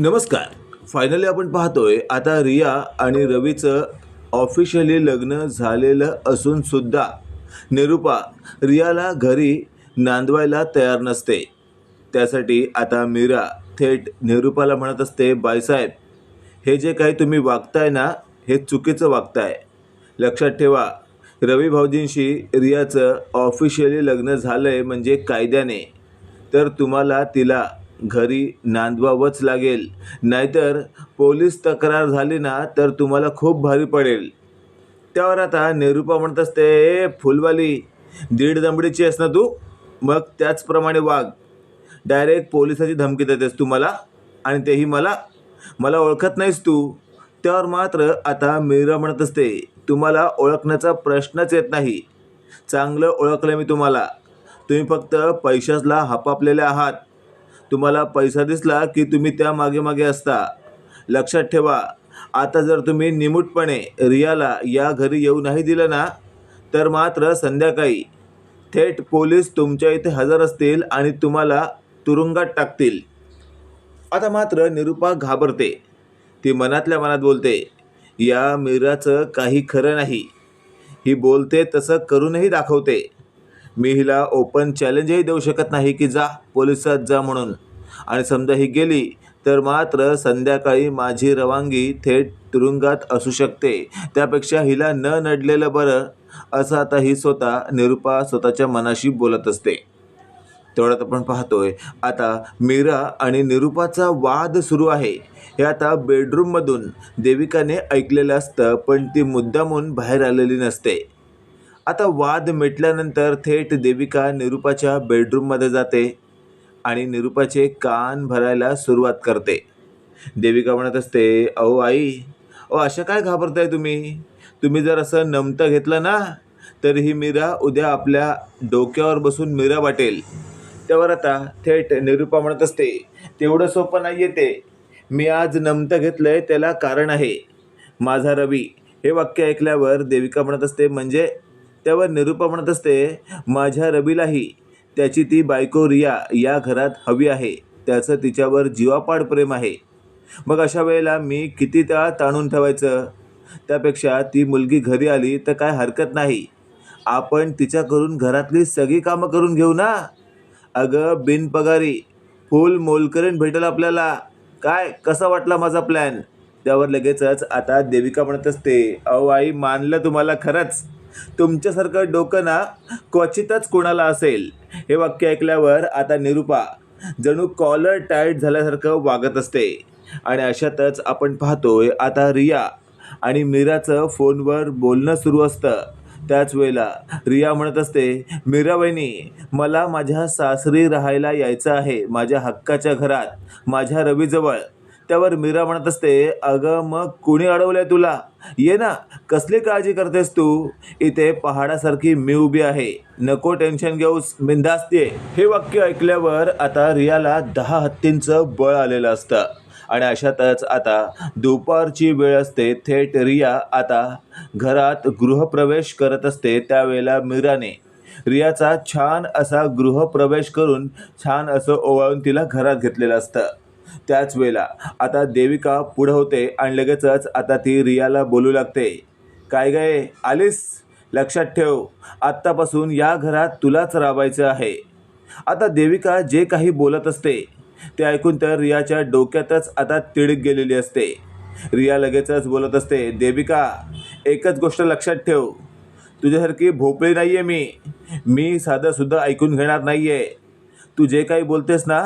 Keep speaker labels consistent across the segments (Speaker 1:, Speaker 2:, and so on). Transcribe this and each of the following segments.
Speaker 1: नमस्कार. फायनली आपण पाहतोय आता रिया आणि रवीचं ऑफिशियली लग्न झालेलं असून सुद्धा निरुपा रियाला घरी नांदवायला तयार नसते. त्यासाठी आता मीरा थेट निरुपाला म्हणत असते बायसाहेब हे जे काही तुम्ही वागताय ना हे चुकीचं वागताय. लक्षात ठेवा रवी भाऊजींशी रियाचं ऑफिशियली लग्न झालं आहे म्हणजे कायद्याने. तर तुम्हाला तिला घरी नांदवावंच लागेल. नाहीतर पोलीस तक्रार झाली ना तर तुम्हाला खूप भारी पडेल. त्यावर आता निरूपा म्हणत असते ए फुलवाली दीड दमडीची आहेस ना तू? मग त्याचप्रमाणे वाघ. डायरेक्ट पोलिसाची धमकी देतेस तू मला आणि तेही मला. मला ओळखत नाहीस तू. त्यावर मात्र आता मीरा म्हणत असते तुम्हाला ओळखण्याचा प्रश्नच येत नाही. चांगलं ओळखलं मी तुम्हाला. तुम्ही फक्त पैशाला हापापलेले आहात. तुम्हाला पैसा दिसला की तुम्ही त्या मागे मागे असता. लक्षात ठेवा आता जर तुम्ही निमूटपणे रियाला या घरी येऊ नाही दिलं ना तर मात्र संध्याकाळी थेट पोलीस तुमच्या इथे हजर असतील आणि तुम्हाला तुरुंगात टाकतील. आता मात्र निरुपा घाबरते. ती मनातल्या मनात बोलते या मीराचं काही खरं नाही. ही बोलते तसं करूनही दाखवते. मी हिला ओपन चॅलेंजही देऊ शकत नाही की जा पोलिसात जा म्हणून. आणि समजा ही गेली तर मात्र संध्याकाळी माझी रवानगी थेट तुरुंगात असू शकते. त्यापेक्षा हिला न नडलेलं बरं असं आता ही स्वतः निरुपा स्वतःच्या मनाशी बोलत असते. तेवढ्यात आपण पाहतोय. आता मीरा आणि निरुपाचा वाद सुरू आहे. हे आता बेडरूममधून देविकाने ऐकलेलं असतं पण ती मुद्दामून बाहेर आलेली नसते. आता वाद मिटल्यानंतर थेट देविका निरुपाच्या बेडरूममध्ये जाते आणि निरुपाचे कान भरायला सुरुवात करते. देविका म्हणत असते अहो आई अहो अशा काय घाबरताय तुम्ही? तुम्ही जर असं नमतं घेतलं ना तर ही मीरा उद्या आपल्या डोक्यावर बसून मीरा वाटेल. त्यावर आता थेट निरुपा म्हणत असते तेवढं सोपं नाही येते मी आज नमतं घेतलंय त्याला कारण आहे. माझा रवी. हे वाक्य ऐकल्यावर देविका म्हणत असते म्हणजे त्यावर निरुपा म्हणत असते माझ्या रवीलाही त्याची ती बायको रिया या घरात हवी आहे. त्याचं तिच्यावर जीवापाड प्रेम आहे. मग अशा वेळेला मी किती त्याला ताणून ठेवायचं? त्यापेक्षा ती मुलगी घरी आली तर काय हरकत नाही. आपण तिच्याकडून घरातली सगळी कामं करून घेऊ ना? अगं बिनपगारी फुल मोलकरीण भेटेल आपल्याला. काय कसा वाटला माझा प्लॅन त्यावर लगेचच आता देविका म्हणत असते अहो आई मानलं तुम्हाला खरंच. तुमच्यासारखं डोकं ना क्वचितच कोणाला असेल. हे वाक्य ऐकल्यावर आता निरुपा जणू कॉलर टाईट झाल्यासारखं वागत असते. आणि अशातच आपण पाहतोय आता रिया आणि मीराचं फोनवर बोलणं सुरू असतं. त्याच वेळेला रिया म्हणत असते मीरा वहिनी मला माझ्या सासरी राहायला यायचं आहे माझ्या हक्काच्या घरात माझ्या रवीजवळ. त्यावर मीरा म्हणत असते अगं मग कुणी अडवलंय तुला? ये ना कसली काळजी करतेस तू? इथे पहाडासारखी मी उभी आहे. नको टेन्शन घेऊस बिंदास्तीये हे वाक्य ऐकल्यावर आता रियाला दहा हत्तींचं बळ आलेलं असतं. आणि अशातच आता दुपारची वेळ असते. थेट रिया आता घरात गृहप्रवेश करत असते त्यावेळेला मीराने. रियाचा छान असा गृहप्रवेश करून छान असं ओवाळून तिला घरात घेतलेलं असतं. त्याच वेळेला. आता देविका पुढं होते आणि लगेचच आता ती रियाला बोलू लागते. काय काय आलीस? लक्षात ठेव. आत्तापासून या घरात तुलाच राबायचं आहे. आता देविका जे काही बोलत असते ते ऐकून तर रियाच्या डोक्यातच आता तिडक गेलेली असते. रिया लगेचच बोलत असते देविका एकच गोष्ट लक्षात ठेव. तुझ्यासारखी भोपळी नाही आहे मी मी साधंसुद्धा ऐकून घेणार नाही आहे तू जे काही बोलतेस ना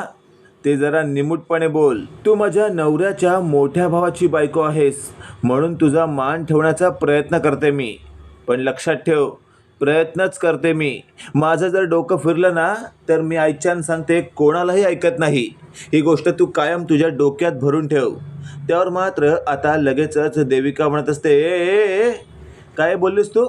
Speaker 1: ते जरा निमूटपणे बोल. तू माझ्या नवऱ्याच्या मोठ्या भावाची बायको आहेस म्हणून तुझा मान ठेवण्याचा प्रयत्न करते मी. पण लक्षात ठेव प्रयत्नच करते मी. माझं जर डोकं फिरलं ना तर मी आईच्यान सांगते कोणालाही ऐकत नाही. ही गोष्ट तू कायम तुझ्या डोक्यात भरून ठेव. त्यावर मात्र आता लगेचच देविका म्हणत असते ए ए ए काय बोललीस तू?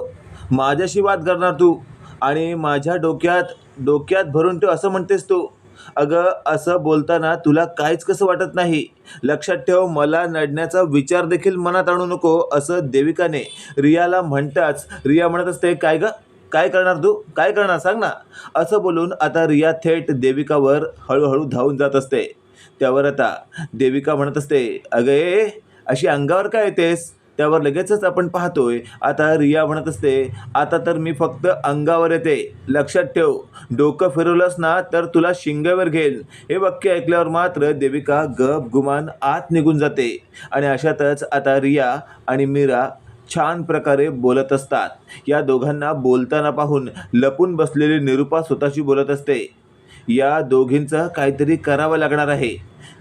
Speaker 1: माझ्याशी वाद करणार तू. आणि माझ्या डोक्यात डोक्यात भरून ठेव असं म्हणतेस तू. अगं असं बोलताना तुला काहीच कसं वाटत नाही? लक्षात ठेव मला नडण्याचा विचार देखील मनात आणू नको असं देविकाने रियाला म्हणताच रिया म्हणत असते काय ग? काय करणार तू? काय करणार? सांग ना. असं बोलून आता रिया थेट देविकावर हळूहळू धावून जात असते. त्यावर आता देविका म्हणत असते अगं ए अशी अंगावर काय येतेस? त्यावर लगेचच आपण पाहतोय. आता रिया म्हणत असते आता तर मी फक्त अंगावर येते. लक्षात ठेव. डोकं फिरवलंस ना तर तुला शिंगावर घेईल. हे वाक्य ऐकल्यावर मात्र देविका गप गुमान आत निघून जाते. आणि अशातच आता रिया आणि मीरा छान प्रकारे बोलत असतात. या दोघांना बोलताना पाहून लपून बसलेली निरुपा स्वतःशी बोलत असते या दोघींचं काहीतरी करावं लागणार आहे.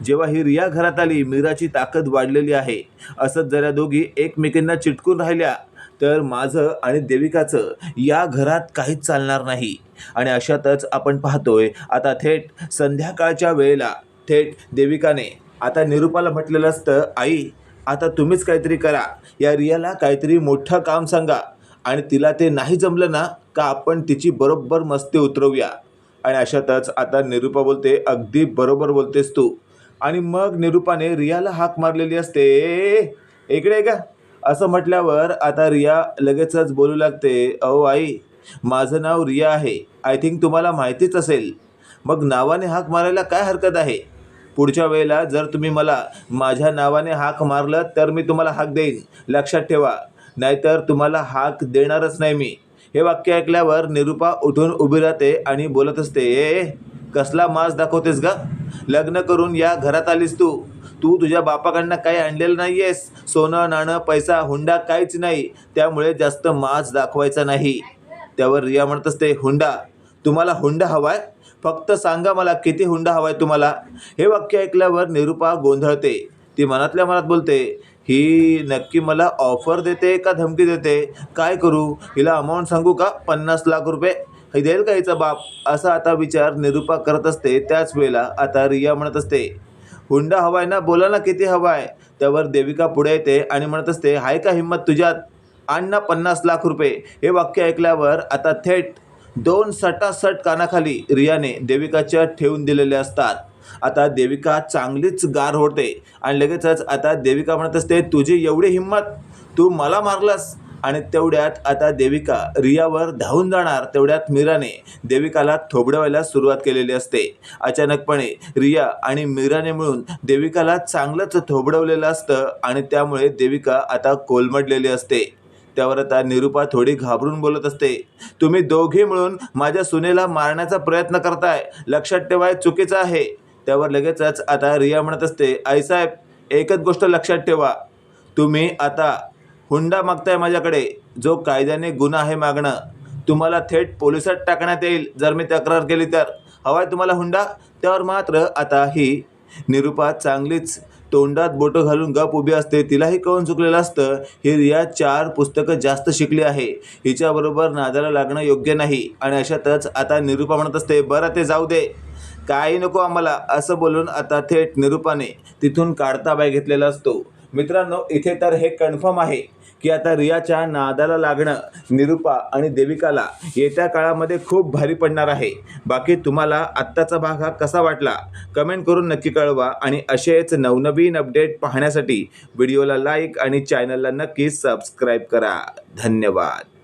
Speaker 1: जेव्हा ही रिया घरात आली मीराची ताकद वाढलेली आहे. असंच जरा दोघी एकमेकींना चिटकून राहिल्या. तर माझं आणि देविकाचं या घरात काहीच चालणार नाही. आणि अशातच आपण पाहतोय आता थेट संध्याकाळच्या वेळेला थेट देविकाने आता निरुपाला म्हटलेलं असतं आई आता तुम्हीच काहीतरी करा. या रियाला काहीतरी मोठं काम सांगा. आणि तिला ते नाही जमलं ना का आपण तिची बरोबर मस्ती उतरवूया? आणि अशातच आता निरुपा बोलते अगदी बरोबर बोलतेस तू. आणि मग निरुपाने रियाला हाक मारलेली असते. इकडे का असं म्हटल्यावर आता रिया लगेचच बोलू लागते अहो आई माझं नाव रिया आहे. आय थिंक तुम्हाला माहितीच असेल. मग नावाने हाक मारायला काय हरकत आहे? पुढच्या वेळेला जर तुम्ही मला माझ्या नावाने हाक मारलं तर मी तुम्हाला हाक देईन. लक्षात ठेवा. नाहीतर तुम्हाला हाक देणारच नाही मी. हे वाक्य ऐकल्यावर निरुपा उठून उभी राहते आणि बोलत असते ए कसला मास दाखवतेस गा? लग्न करून या घरात आलीस तू. तू तुझ्या बापाकडनं काही आणलेलं नाही आहेस सोनं नाणं पैसा हुंडा काहीच नाही. त्यामुळे जास्त माज दाखवायचा नाही. त्यावर रिया म्हणत असते हुंडा तुम्हाला हुंडा हवाय? फक्त सांगा मला किती हुंडा हवाय तुम्हाला? हे वाक्य ऐकल्यावर निरुपा गोंधळते. ती मनातल्या मनात बोलते ही नक्की मला ऑफर देते का धमकी देते? काय करू? हिला अमाऊंट सांगू का? पन्नास लाख रुपये हे देईल का बाप असा आता विचार निरुपा करत असते त्याच वेळेला आता रिया म्हणत असते हुंडा हवाय ना बोला ना किती हवाय? त्यावर देविका पुढे येते आणि म्हणत असते हाय का हिंमत तुझ्यात? आण ना पन्नास लाख रुपये. हे वाक्य ऐकल्यावर आता थेट दोन सटासट कानाखाली रियाने देविकाच्या ठेवून दिलेले असतात. आता देविका चांगलीच गार होते आणि लगेचच आता देविका म्हणत असते तुझी एवढी हिंमत? तू मला मारलास? आणि तेवढ्यात आता देविका रियावर धावून जाणार तेवढ्यात मीराने देविकाला थोबडवायला सुरुवात केलेली असते. अचानकपणे रिया आणि मीराने मिळून देविकाला चांगलंच थोबडवलेलं असतं आणि त्यामुळे देविका आता कोलमडलेली असते. त्यावर आता निरुपा थोडी घाबरून बोलत असते तुम्ही दोघे मिळून माझ्या सुनेला मारण्याचा प्रयत्न करताय लक्षात ठेवाय चुकीचं आहे. त्यावर लगेचच आता रिया म्हणत असते आईसाहेब एकच गोष्ट लक्षात ठेवा. तुम्ही आता हुंडा मागताय माझ्याकडे. जो कायद्याने गुन्हा आहे मागणं. तुम्हाला थेट पोलिसात टाकण्यात येईल जर मी तक्रार केली तर. हवाय तुम्हाला हुंडा? त्यावर मात्र आता ही निरुपा चांगलीच तोंडात बोटं घालून गप उभी असते. तिलाही कळून चुकलेलं असतं ही रिया चार पुस्तकं जास्त शिकली आहे. हिच्याबरोबर नादाला लागणं योग्य नाही. आणि अशातच आता निरुपा म्हणत असते बरं ते जाऊ दे. काही नको आम्हाला. असं बोलून आता थेट निरुपाने तिथून काढता बाय घेतलेला असतो. मित्रांनो इथे तर हे कन्फर्म आहे. की आता रियाच्या नादाला लागणं निरुपा आणि देविकाला येत्या काळामध्ये खूप भारी पडणार आहे. बाकी तुम्हाला आत्ताचा भाग हा कसा वाटला? कमेंट करून नक्की कळवा आणि असेच नवनवीन अपडेट पाहण्यासाठी व्हिडिओला लाईक आणि चॅनलला नक्की सबस्क्राईब करा. धन्यवाद.